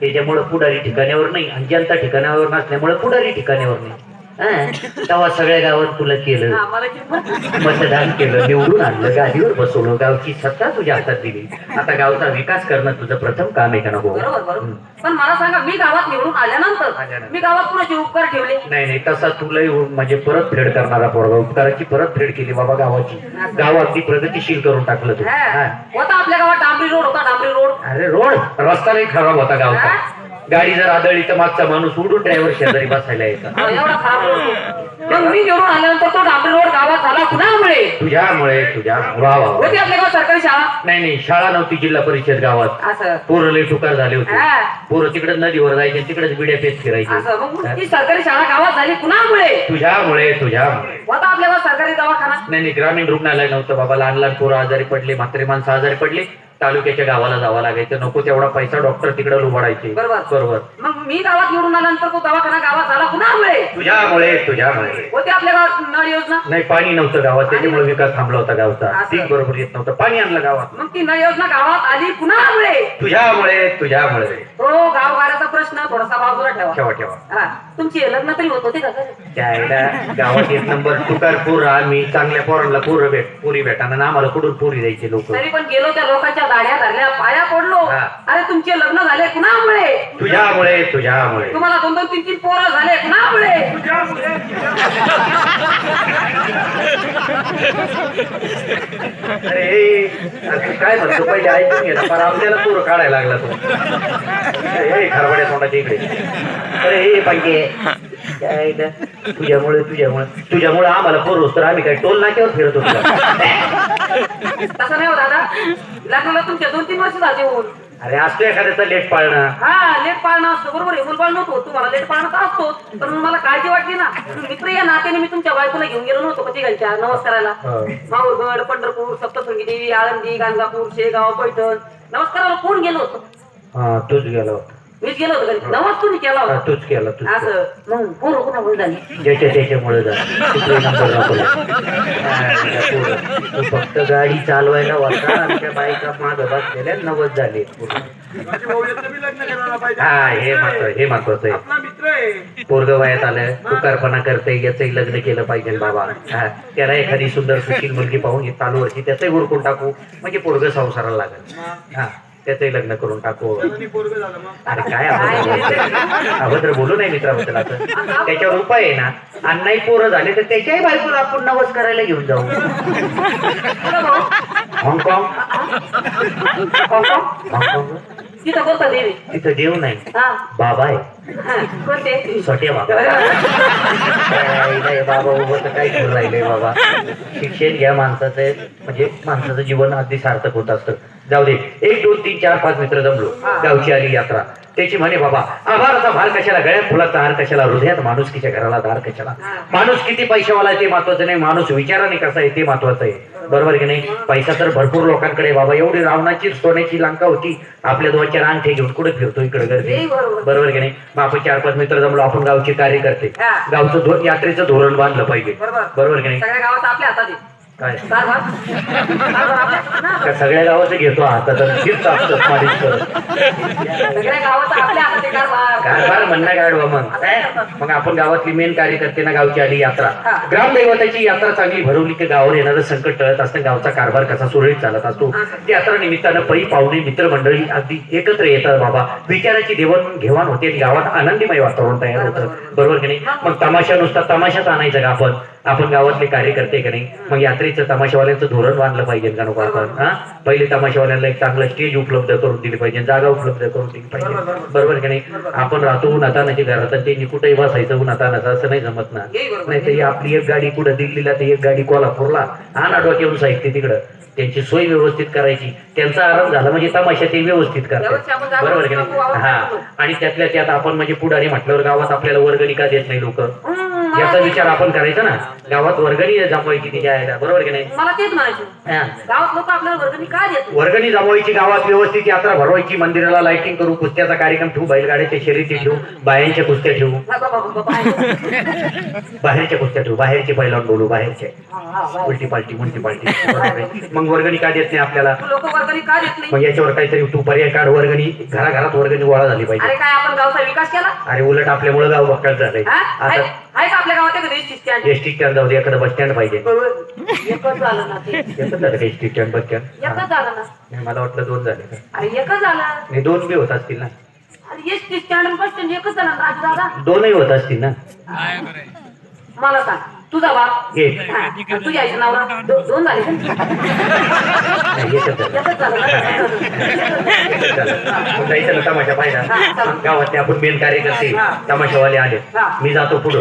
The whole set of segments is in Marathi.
त्याच्यामुळे पुढारी ठिकाण्यावर नाही आणि जनता ठिकाणावर नसल्यामुळे पुढारी ठिकाणावर नाही. तेव्हा सगळ्या गावात तुला केलं. मतदान केलं निवडून आणलं गादीवर बसवलं गावची सत्ता तुझ्या हातात दिली. आता गावचा विकास करणं तुझं प्रथम काम आहे का नको? पण मला सांगा मी गावात निवडून आल्यानंतर. मी गावात कुणाचे उपकार ठेवले? नाही नाही तसा तुलाही म्हणजे परत फेड करणारा पोरगा उपकाराची परत फेड केली बाबा गावाची. गाव अगदी प्रगतीशील करून टाकलं तू. होता आपल्या गावात डांबरी रोड होता डांबरी रोड. अरे रोड? रस्ता नाही खराब होता गावचा? गाडी जर आदळली तर मागचा माणूस उडून ड्रायव्हर शेजारी बसायला एवढा. मग मी निवडून आल्यानंतर तो डांबरी रोड गावात झाला कुणामुळे? तुझ्यामुळे तुझ्या वा वा वा. होती आपल्या गावात सरकारी शाळा? नाही नाही शाळा नव्हती जिल्हा परिषद गावात. असं. पोरं लई टुकार झाले होते. हा. पोरं तिकडे नदीवर जायचे तिकडेच बिड्या पेत फिरायचे. असं. मग ती सरकारी शाळा गावात झाली कुणामुळे? तुझ्यामुळे तुझ्यामुळे. होता आपल्या गावात सरकारी दवाखाना? नाही नाही ग्रामीण रुग्णालय नव्हतं बाबा. लहान लहान पोरं आजारी पडले म्हातारे माणसं आजारी पडले. तालुक्याच्या गावाला जावं लागायचं. नको तेवढा पैसा डॉक्टर तिकडे लुबाडायचे. बरोबर. बरोबर. मग मी गावात निवडून आल्यानंतर तो दवाखाना गावात झाला कुणामुळे? तुझ्यामुळे तुझ्यामुळे. होती आपल्या गावात नळ योजना? नाही पाणी नव्हतं गावात. त्याच्यामुळे विकास थांबला होता गावचा. असं. पीक बरोबर येत नव्हतं. पाणी आणलं गावात. मग ती नळ योजना गावात आली कुणामुळे? तुझ्यामुळे तुझ्यामुळे. तो प्रश्न थोडासा बाजूला ठेवा ठेवा ठेवा हा तुमची लग्न तरी होत होते का सर? त्याला गावात एक नंबर तुकारपूर आम्ही चांगल्या पोरांना पोरं भेट पुरी भेटाना ना आम्हाला कुठून पुरी द्यायची लोक तरी पण गेलो त्या लोकांच्या दाढ्या धरल्या पाया पडलो हा. अरे तुमचे लग्न झाले कुणामुळे? तुझ्यामुळे तुझ्यामुळे. तुम्हाला दोन दोन तीन तीन पोरं झाले कुणामुळे? अरे अरे काय म्हणतो पहिले ऐकून घे ना पण आपल्याला पोरं काढायला लागला तो. हे खरबड्या तोंडाच्या इकडे. अरे हे पाहिजे. काय ना, तुझ्यामुळे तुझ्यामुळे. तुझ्यामुळे आम्हाला पोर तर आम्ही काय टोल नाक्यावर फिरत होतो? तसं नाही हो दादा. लग्नाला तुमच्या दोन तीन वर्ष झाले होऊन. अरे असतो एखाद्याचा लेट पाळणं. हा लेट पाळणं असतो. बरोबर आहे. मुलबाळ नव्हतो तुम्हाला लेट पाळणं तर असतो पण मला काळजी वाटली ना. मित्र या नात्याने मी तुमच्या बायकोला घेऊन गेलो नव्हतो पती घालच्या नमस्काराला. माहूरगड पंढरपूर सप्तशृंगी देवी आळंदी गाणगापूर शेगाव पैठण. नमस्काराला कोण गेलो होतो. हा तूच गेला होता. मीच गेलो होतो घरी नमस्कार तुम्ही केला हा, होता तूच केला तूच केला. असं मग पोरं कुणामुळे झाली ज्याच्या त्याच्यामुळे जा. तिकडे नंबर नको हा, पोरं. तू फक्त गाडी चालवायला आणि त्या बाईका माग बसलेल्या नवद झाले. माझ्या भाऊयाचं बी लग्न करायला पाहिजे. हा हे मात्र हे महत्वाचं आहे. आपला मित्र आहे. पोरग वयात आलं. तुकारपणा करते याचंही लग्न केलं पाहिजे बाबा. हा, त्याला एखादी सुंदर सुशील मुलगी पाहून हे चालू वर्षी त्याचंही उरकून टाकू. म्हणजे पोरग संसाराला लागेल. हा. त्याचंही लग्न करून टाकू. अरे काय अभद्र अभद्र बोलू नाही मित्राबद्दल असं त्याच्यावर उपाय आहे ना. आणि नाही पोरं झाले तर त्याच्याही बायकोला आपण नवस करायला घेऊन जाऊ? हाँगकाँग? हाँगकाँग? हाँगकाँग तिथं कोणता देवी? तिथं देव नाही. हा. बाबा आहे. हा, कोणते? बाबा. काय नाही बाबा उभं तर काय करून राहिले बाबा. शिक्षण घ्या माणसाचं. म्हणजे माणसाचं जीवन अगदी सार्थक होत असतं. जाऊ दे. एक दोन तीन चार पाच मित्र जमलो. गावची आली यात्रा. त्याची म्हणे बाबा आभाराचा भार कशाला? गळ्यात फुलाचा हार कशाला? हृदयात माणुसकीच्या घराला धार कशाला? माणूस किती पैशावाला आहे ते महत्वाचं नाही. माणूस विचाराने कसा आहे ते महत्वाचं आहे. बरोबर की नाही? पैसा तर भरपूर लोकांकडे बाबा. एवढी रावणाची सोन्याची लंका होती. आपल्या दोनच्या अंगठे घेऊन कुठे फिरतो इकडे गर्दी? बरोबर. की नाही? मग आपण चार पाच मित्र जमलो. आपण गावचे कार्य करते. गावचं यात्रेचं धोरण बांधलं पाहिजे. बरोबर. बरोबर की नाही? काय सगळ्या गावाचं घेतो हातात आणि फिरतो असतं मालिश करत. सगळ्या गावात आपल्या कारभार म्हणणं गाडवा मग काय? मग आपण गावातली मेन कार्यकर्ते ना गावची आली यात्रा. ग्रामदैवताची यात्रा चांगली भरवली की गावावर येणारं संकट टळत असतं गावचा कारभार कसा सुरळीत चालत असतो. यात्रा निमित्तानं पै पाहुणे मित्रमंडळी अगदी एकत्र येतात बाबा विचाराची देवण घेवाण होते गावात आनंदीमय वातावरण तयार होतं. बरोबर. की नाही? मग तमाशा नुसता तमाशाच आणायचा का आपण? आपण गावातले कार्यकर्ते का नाही? मग यात्रेचं तमाशावाल्यांचं धोरण बांधलं पाहिजे का नको आपण हा? पहिले तमाशावाल्यांना एक चांगलं स्टेज उपलब्ध करून दिली पाहिजे जागा उपलब्ध करून दिली पाहिजे. बरोबर की नाही? आपण राहतो उन्हातानाची घरात आणि त्यांनी कुठेही बसायचं उन्हातानाचं असं नाही जमत ना. नाही तर आपली एक गाडी कुठं दिल्लीला तर एक गाडी कोल्हापूरला आणा डोक्यावरून साहित्य तिकडं. त्यांची सोय व्यवस्थित करायची. त्यांचा आराम झाला म्हणजे तमाशा ते व्यवस्थित करतात. बरोबर की नाही? हा. आणि त्यातल्या त्यात आपण म्हणजे पुढारी म्हटल्यावर गावात आपल्याला वर्गणी का देत नाही लोक? याचा विचार आपण करायचा ना. गावात वर्गणी जमवायची तिच्या आहे बरोबर की नाही? मला तेच म्हणायचं. हा. गावात लोक आपल्याला वर्गणी काय देत वर्गणी जमवायची गावात व्यवस्थित यात्रा भरवायची मंदिराला लाइटिंग करू कुस्त्याचा कार्यक्रम ठेवू बैलगाड्याच्या शर्यती ठेवू बायांच्या कुस्त्या ठेवू. बाहेरच्या कुस्त्या ठेवू बाहेरचे बैलावर बोलू बाहेरचे. हा, हा, हा. उलटी पालटी मुलटी पालटी. मग वर्गणी का देत नाही आपल्याला? मग याच्यावर काहीतरी तू पर्याय काढ. वर्गणी घराघरात वर्गणी गोळा झाली पाहिजे. अरे काय आपण गावचा विकास केला? अरे उलट आपल्यामुळे गाव भक्कळ झालंय. हा? आता आपल्या गावात एसटी स्टँड? जाऊ दे एखादं बस स्टँड पाहिजे. एकच झालं ना का एसटी स्टँड बस स्टँड? मला वाटलं दोन झाले. अरे एकच झालं. नाही दोन बी होत असतील ना. एसटी स्टँड बस स्टँड एकच झालं ना राजू दादा दोनही होत असतील ना? मला सांग. तुझा बाप हा, आणि तुझ्या आईचं नवरा. दोन झाले ना? जायचं ना तमाशा पाहिला. चालेल. गावातले आपण मेन कार्यकर्ते. तमाशावाले आले. मी जातो पुढं.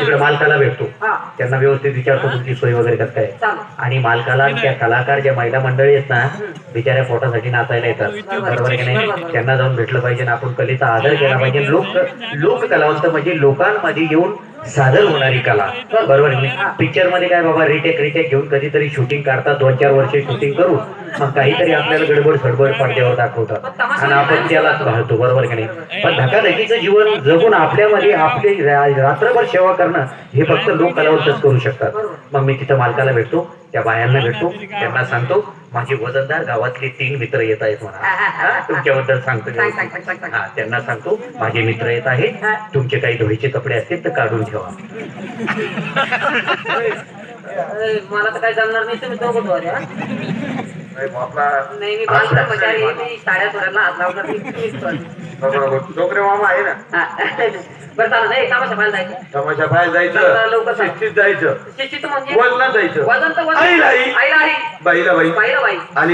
तिकडे मालकाला भेटतो. हा. त्यांना व्यवस्थित विचारतो तुमची सोय वगैरे कसं काय. आणि मालकाला त्या कलाकार ज्या महिला मंडळी आहेत ना बिचाऱ्या पोटासाठी नाचायला येतात. बरोबर की नाही. त्यांना जाऊन भेटलं पाहिजे आणि आपण कलेचा आदर केला पाहिजे. लोक लोक कलावंत म्हणजे लोकांमध्ये येऊन सादर होणारी कला. बरोबर पिक्चरमध्ये काय बाबा रिटेक रिटेक घेऊन कधीतरी शूटिंग काढतात दोन चार वर्ष शूटिंग करू मग काहीतरी आपल्याला गडबड सडबड पडद्यावर दाखवतात. आणि आपण त्यालाच घालतो बरोबर की नाही? पण धकाधकीचं जीवन जगून आपल्यामध्ये आपली रात्रभर सेवा करणं हे फक्त लोक कलावंतच करू शकतात. मग मी तिथं मालकाला भेटतो त्या बायांना भेटतो त्यांना सांगतो माझे वजनदार गावातले तीन मित्र येत आहेत म्हणा. हा, तुमच्याबद्दल सांगतो सांग, सांग, सांग, सांग, सांग. हा त्यांना सांगतो माझे मित्र येत आहेत. तुमचे काही धुळीचे कपडे असतील तर काढून ठेवा. मला तर काय जमणार नाही तुम्ही दोघं हा? नाही मी बालब्रह्मचारी आहे, मी साड्या सोडायला हात लावणार नाही, तुम्हीच करा. डोकरे मामा आहे ना. बरं चालेल नाही तमाशा पाहायला जायचं. तमाशा लवकर. शिस्तीत जायचं. शिस्तीत म्हणजे? वजनात जायचं. वजन तर वजन. आईला आई. बाईला बाई. बाईला बाई. आणि